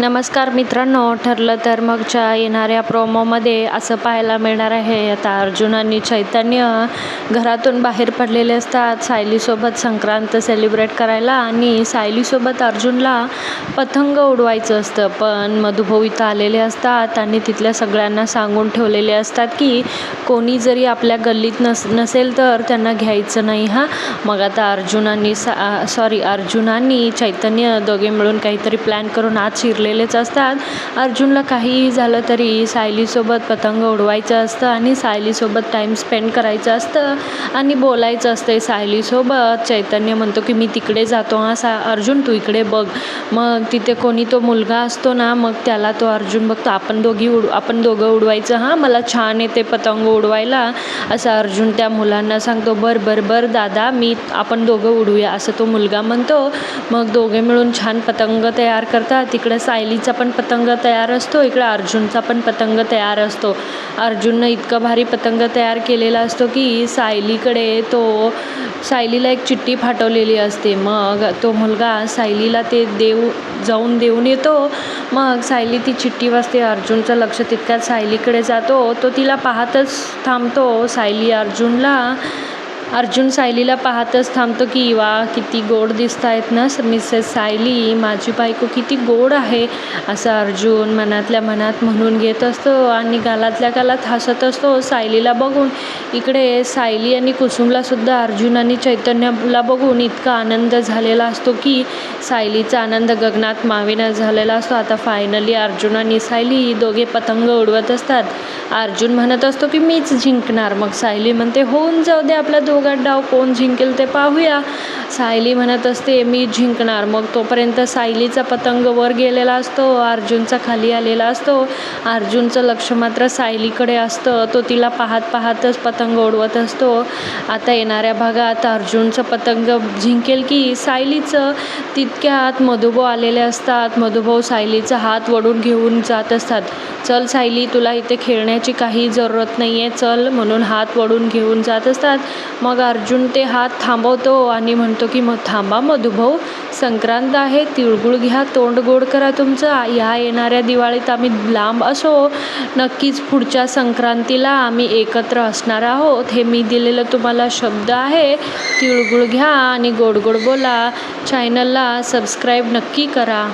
नमस्कार मित्रांनो ठरलं तर मगच्या येणाऱ्या प्रोमोमध्ये असं पाहायला मिळणार आहे. आता अर्जुन आणि चैतन्य घरातून बाहेर पडलेले असतात. सायलीसोबत संक्रांत सेलिब्रेट करायला आणि सायलीसोबत अर्जुनला पतंग उडवायचं असतं. पण मधुभाऊ इथं आलेले असतात आणि तिथल्या सगळ्यांना सांगून ठेवलेले असतात की कोणी जरी आपल्या गल्लीत नस नसेल तर त्यांना घ्यायचं नाही हां? मग आता अर्जुनांनी सा सॉरी अर्जुनांनी चैतन्य दोघे मिळून काहीतरी प्लॅन करून आत शिरलेलेच असतात. अर्जुनला काहीही झालं तरी सायलीसोबत पतंग उडवायचं असतं आणि सायलीसोबत टाईम स्पेंड करायचं असतं आणि बोलायचं असतं सायलीसोबत. चैतन्य म्हणतो की मी तिकडे जातो. हां सा अर्जुन तू इकडे बघ. मग तिथे कोणी तो मुलगा असतो ना मग त्याला तो अर्जुन बघतो आपण दोघी उड आपण दोघं उडवायचं. हां मला छान येते पतंग उडवायला. असं अर्जुन त्या मुलांना सांगतो बर बर बर दादा मी आपण दोघं उडूया. असं तो मुलगा म्हणतो. मग दोघे मिळून छान पतंग तयार करतात. तिकडे सायलीचा पण पतंग तयार असतो इकडं अर्जुनचा पण पतंग तयार असतो. अर्जुननं इतकं भारी पतंग तयार केलेला असतो की सायलीकडे तो सायलीला एक चिठ्ठी फाटवलेली असते. मग तो मुलगा सायलीला ते देऊ जाऊन देऊन येतो. मग सायली ती चिठ्ठी वाचते अर्जुनचं लक्ष तितक्यात सायलीकडे जातो. तो तिला पाहतच थांबतो. सायली अर्जुनला अर्जुन सायलीला पाहतच थांबतो की वा किती गोड दिसत आहेत ना मिसेस सायली. माझी बायको किती गोड आहे असं अर्जुन मनातल्या मनात म्हणून घेत असतो आणि गालातल्या गालात हसत असतो सायलीला बघून. इकडे सायली आणि कुसुमलासुद्धा अर्जुन आणि चैतन्यला बघून इतका आनंद झालेला असतो की सायलीचा आनंद गगनात मावेना झालेला असतो. आता फायनली अर्जुन आणि सायली दोघे पतंग उडवत असतात. अर्जुन म्हणत असतो की मीच जिंकणार. मग सायली म्हणते होऊन जाऊ दे आपल्या दो डाव कोण जिंकेल ते पाहूया सायली म्हणत असते मी जिंकणार. मग तोपर्यंत सायलीचा पतंग वर गेलेला असतो अर्जुनचा खाली आलेला असतो. अर्जुनचं लक्ष मात्र सायलीकडे असतं. तो तिला पाहत पाहतच पतंग उडवत असतो. आता येणाऱ्या भागात अर्जुनचं पतंग जिंकेल की सायलीचं? तितक्यात मधुभाऊ आलेले असतात. मधुभाऊ सायलीचा हात वडून घेऊन जात असतात. चल सायली तुला इथे खेळण्याची काही जरूरत नाही आहे चल म्हणून हात वडून घेऊन जात असतात. मग अर्जुन ते हात थांबवतो आणि म्हणतो की मग थांबा मधुभाऊ. संक्रांत आहे तिळगुळ घ्या तोंड गोड करा तुमचं. ह्या येणाऱ्या दिवाळीत आम्ही लांब असो. नक्कीच पुढच्या संक्रांतीला आम्ही एकत्र असणार आहोत. हे मी दिलेलं तुम्हाला शब्द आहे. तिळगुळ घ्या आणि गोड गोड बोला. चॅनलला सबस्क्राईब नक्की करा.